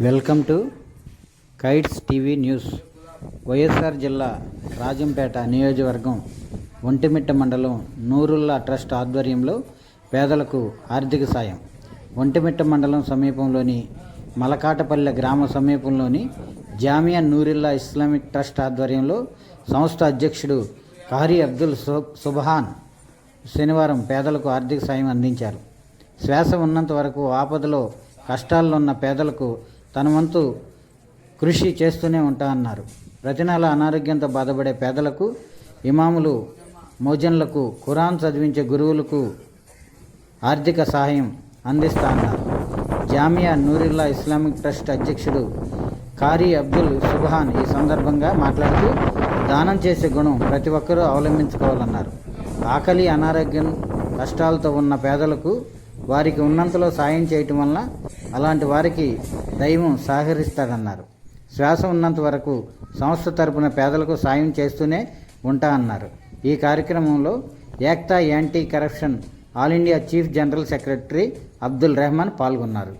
Welcome to Kites TV news. YSR జిల్లా రాజంపేట నియోజకవర్గం ఒంటిమిట్ట మండలం నూరుల్లా ట్రస్ట్ ఆధ్వర్యంలో పేదలకు ఆర్థిక సాయం. ఒంటిమిట్ట మండలం సమీపంలోని మలకాటపల్లె గ్రామ సమీపంలోని జామియా నూరిల్లా ఇస్లామిక్ ట్రస్ట్ ఆధ్వర్యంలో సంస్థ అధ్యక్షుడు కారీ అబ్దుల్ సు- సుబహాన్ శనివారం పేదలకు ఆర్థిక సాయం అందించారు. శ్వాస ఉన్నంత వరకు ఆపదలో కష్టాల్లో ఉన్న పేదలకు తన వంతు కృషి చేస్తూనే ఉంటా అన్నారు. ప్రతి నెల అనారోగ్యంతో బాధపడే పేదలకు ఇమాములు మోజన్లకు ఖురాన్ చదివించే గురువులకు ఆర్థిక సహాయం అందిస్తా అన్నారు. జామియా నూరిల్లా ఇస్లామిక్ ట్రస్ట్ అధ్యక్షుడు కారీ అబ్దుల్ సుబ్హాన్ ఈ సందర్భంగా మాట్లాడుతూ దానం చేసే గుణం ప్రతి ఒక్కరూ అవలంబించుకోవాలన్నారు. ఆకలి అనారోగ్యం కష్టాలతో ఉన్న పేదలకు వారికి ఉన్నంతలో సాయం చేయటం వలన అలాంటి వారికి దైవం సహకరిస్తాడన్నారు. శ్వాస ఉన్నంత వరకు సంస్థ తరపున పేదలకు సాయం చేస్తూనే ఉంటా అన్నారు. ఈ కార్యక్రమంలో Ekta anti corruption all India chief general secretary Abdul Rehman పాల్గొన్నారు.